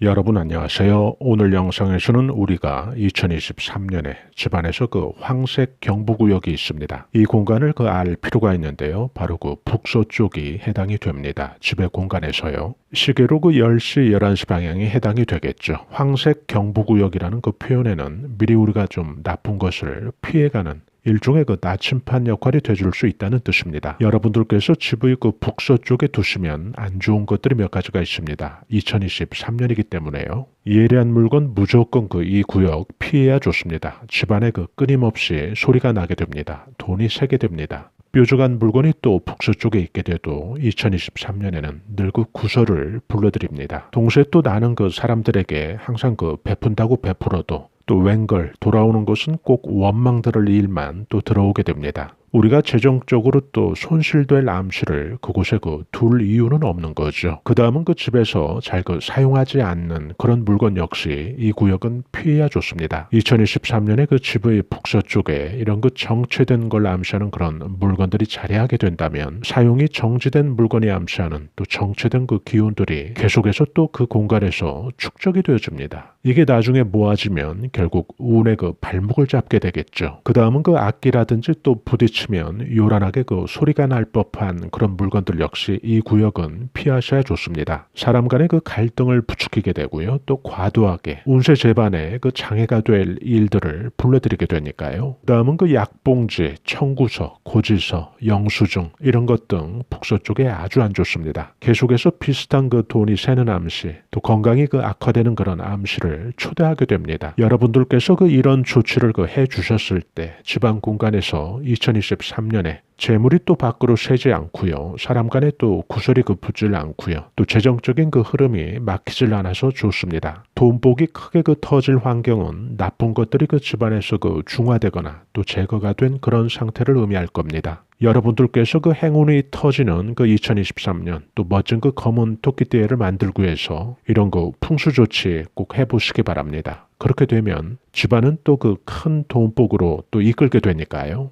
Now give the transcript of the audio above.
여러분 안녕하세요. 오늘 영상에서는 우리가 2023년에 집안에서 그 황색 경보구역이 있습니다. 이 공간을 그 알 필요가 있는데요. 바로 그 북서쪽이 해당이 됩니다. 집의 공간에서요. 시계로 그 10시, 11시 방향이 해당이 되겠죠. 황색 경보구역이라는 그 표현에는 미리 우리가 좀 나쁜 것을 피해가는 일종의 그 나침판 역할이 되줄 수 있다는 뜻입니다. 여러분들께서 집의 그 북서쪽에 두시면 안 좋은 것들이 몇 가지가 있습니다. 2023년이기 때문에요. 예리한 물건 무조건 그 이 구역 피해야 좋습니다. 집안에 그 끊임없이 소리가 나게 됩니다. 돈이 새게 됩니다. 뾰족한 물건이 또 북서쪽에 있게 돼도 2023년에는 늘 그 구설을 불러드립니다. 동시에 또 나는 그 사람들에게 항상 그 베푼다고 베풀어도 또 웬걸 돌아오는 것은 꼭 원망 들을 일만 또 들어오게 됩니다. 우리가 재정적으로 또 손실될 암시를 그곳에 그 둘 이유는 없는 거죠. 그 다음은 그 집에서 잘 그 사용하지 않는 그런 물건 역시 이 구역은 피해야 좋습니다. 2023년에 그 집의 북서쪽에 이런 그 정체된 걸 암시하는 그런 물건들이 자리하게 된다면 사용이 정지된 물건이 암시하는 또 정체된 그 기운들이 계속해서 또 그 공간에서 축적이 되어집니다. 이게 나중에 모아지면 결국 운의 그 발목을 잡게 되겠죠. 그 다음은 그 악기라든지 또 부딪 치면 요란하게 그 소리가 날 법한 그런 물건들 역시 이 구역은 피하셔야 좋습니다. 사람 간의 그 갈등을 부추기게 되고요. 또 과도하게 운세 재반에 그 장애가 될 일들을 불러들이게 되니까요. 다음은 그 약봉지, 청구서, 고지서, 영수증 이런 것 등 북서 쪽에 아주 안 좋습니다. 계속해서 비슷한 그 돈이 새는 암시, 또 건강이 그 악화되는 그런 암시를 초대하게 됩니다. 여러분들께서 그 이런 조치를 그 해 주셨을 때 지방 공간에서 2020 2023년에 재물이 또 밖으로 새지 않고요. 사람 간에 또 구설이 급붙질 않고요. 또 재정적인 그 흐름이 막히질 않아서 좋습니다. 돈복이 크게 그 터질 환경은 나쁜 것들이 그 집안에서 그 중화되거나 또 제거가 된 그런 상태를 의미할 겁니다. 여러분들께서 그 행운이 터지는 그 2023년 또 멋진 그 검은 토끼띠를 만들기 위해서 이런 그 풍수 조치 꼭 해보시기 바랍니다. 그렇게 되면 집안은 또 그 큰 돈복으로 또 이끌게 되니까요.